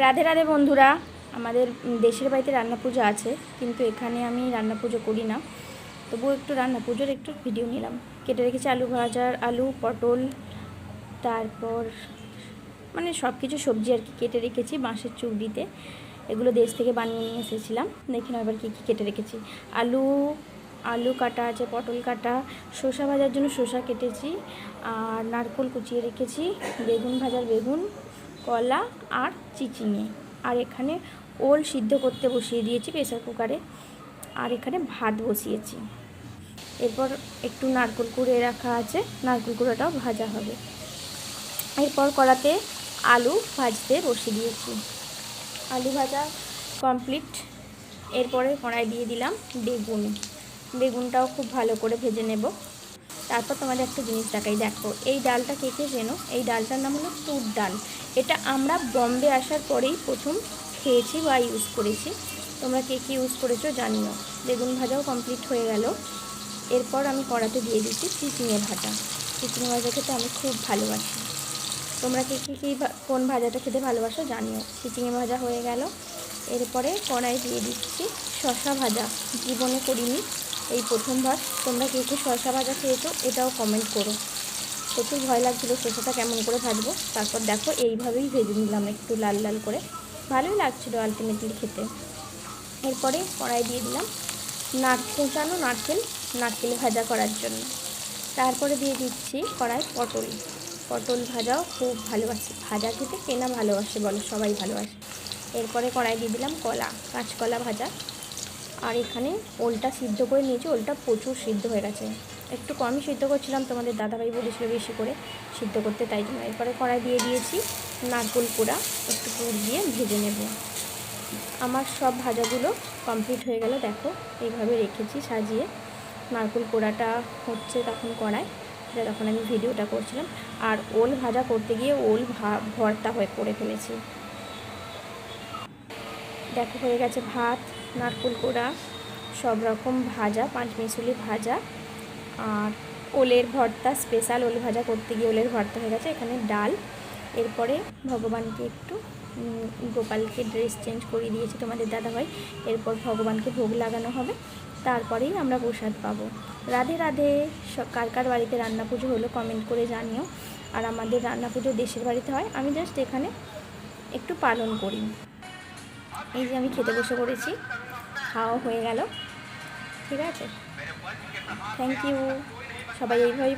রাধে রাধে বন্ধুরা, আমাদের দেশের বাড়িতে রান্না পুজো আছে, কিন্তু এখানে আমি রান্না পুজো করি না। তবুও একটু রান্না পুজোর একটু ভিডিও নিলাম। কেটে রেখেছি আলু ভাজার আলু, পটল, তারপর মানে সব কিছু সবজি আর কি কেটে রেখেছি বাঁশের চুবড়িতে এগুলো দেশ থেকে বানিয়ে নিয়ে এসেছিলাম। দেখে নাও এবার কী কী কেটে রেখেছি। আলু আলু কাটা আছে, পটল কাটা, শসা ভাজার জন্য শসা কেটেছি, আর নারকোল কুচিয়ে রেখেছি, বেগুন ভাজার বেগুন কলা আর চিচিঙে। আর এখানে ওল সিদ্ধ করতে বসিয়ে দিয়েছি প্রেসার কুকারে। আর এখানে ভাত বসিয়েছি। এরপর একটু নারকোল কুড়ে রাখা আছে, নারকোল কুড়োটাও ভাজা হবে। এরপর কড়াতে আলু ভাজতে বসিয়ে দিয়েছি। আলু ভাজা কমপ্লিট। এরপরে কড়াই দিয়ে দিলাম বেগুন। বেগুনটাও খুব ভালো করে ভেজে নেব। তারপর তোমাদের একটা জিনিস দেখাই। দেখো, এই ডালটা কে কে চেনো? এই ডালটার নাম হলো তুর ডাল। এটা আমরা বম্বে আসার পরেই প্রথম খেয়েছি বা ইউজ করেছি। তোমরা কে কী ইউজ করেছ জানিও। বেগুন ভাজাও কমপ্লিট হয়ে গেল। এরপর আমি কড়াতে দিয়ে দিচ্ছি চিচিঙে ভাজা। চিচিঙে ভাজা খেতে আমি খুব ভালোবাসি। তোমরা কে কী কী কোন ভাজাটা খেতে ভালোবাসো জানিও। চিচিঙে ভাজা হয়ে গেল। এরপরে কড়াই দিয়ে দিচ্ছি শশা ভাজা। জীবনে করিনি। এই প্রথমবার তোমরা কে কে শশা ভাজা খেয়েছো? এটাও কমেন্ট করো। প্রচুর ভয় লাগছিল শসাটা কেমন করে ভাজবো। তারপর দেখো এইভাবেই ভেজে নিলাম একটু লাল লাল করে। ভালোই লাগছিল আলটিমেটলি খেতে। এরপরে কড়াই দিয়ে দিলাম নারকেল কোঁচানো নারকেল নারকেল ভাজা করার জন্য। তারপরে দিয়ে দিচ্ছি কড়াই পটল। পটল ভাজাও খুব ভালোবাসি। ভাজা খেতে কেনা ভালোবাসে বলো, সবাই ভালোবাসে। এরপরে কড়াই দিয়ে দিলাম কলা, কাঁচকলা ভাজা। আর এখানে ওলটা সিদ্ধ করে নিয়েছি, ওলটা প্রচুর সিদ্ধ হয়ে গেছে। একটু কমই সিদ্ধ করছিলাম, তোমাদের দাদাভাই বলেছিল বেশি করে সিদ্ধ করতে, তাই জন্য এরপরে কড়াই দিয়ে দিয়েছি নারকোল পোড়া একটু পুর দিয়ে ভেজে নেব। আমার সব ভাজাগুলো কমপ্লিট হয়ে গেল, দেখো এইভাবে রেখেছি সাজিয়ে। নারকোল পোড়াটা হচ্ছে তখন কড়াই, সেটা তখন আমি ভিডিওটা করছিলাম। আর ওল ভাজা করতে গিয়ে ওল ভা- ভর্তা হয়ে, করে ফেলেছি। দেখো হয়ে গেছে ভাত, নারকোল কোড়া, সব রকম ভাজা, পাঁচ মিশুলি ভাজা। আর ওলের ভর্তা স্পেশাল ওল ভাজা করতে গিয়ে ওলের ভর্তা হয়ে গেছে, এখানে ডাল। এরপরে ভগবানকে একটু গোপালকে ড্রেস চেঞ্জ করিয়ে দিয়েছি তোমাদের দাদাভাই। এরপর ভগবানকে ভোগ লাগানো হবে, তারপরেই আমরা প্রসাদ পাবো। রাধে রাধে কার কার বাড়িতে রান্না পুজো হলো কমেন্ট করে জানিও। আর আমাদের রান্না পুজো দেশের বাড়িতে হয়, আমি জাস্ট এখানে একটু পালন করি। এই যে আমি খেতে বসে পড়েছি। খাওয়া হয়ে গেল। ঠিক আছে? থ্যাংক ইউ সবাই এইভাবেই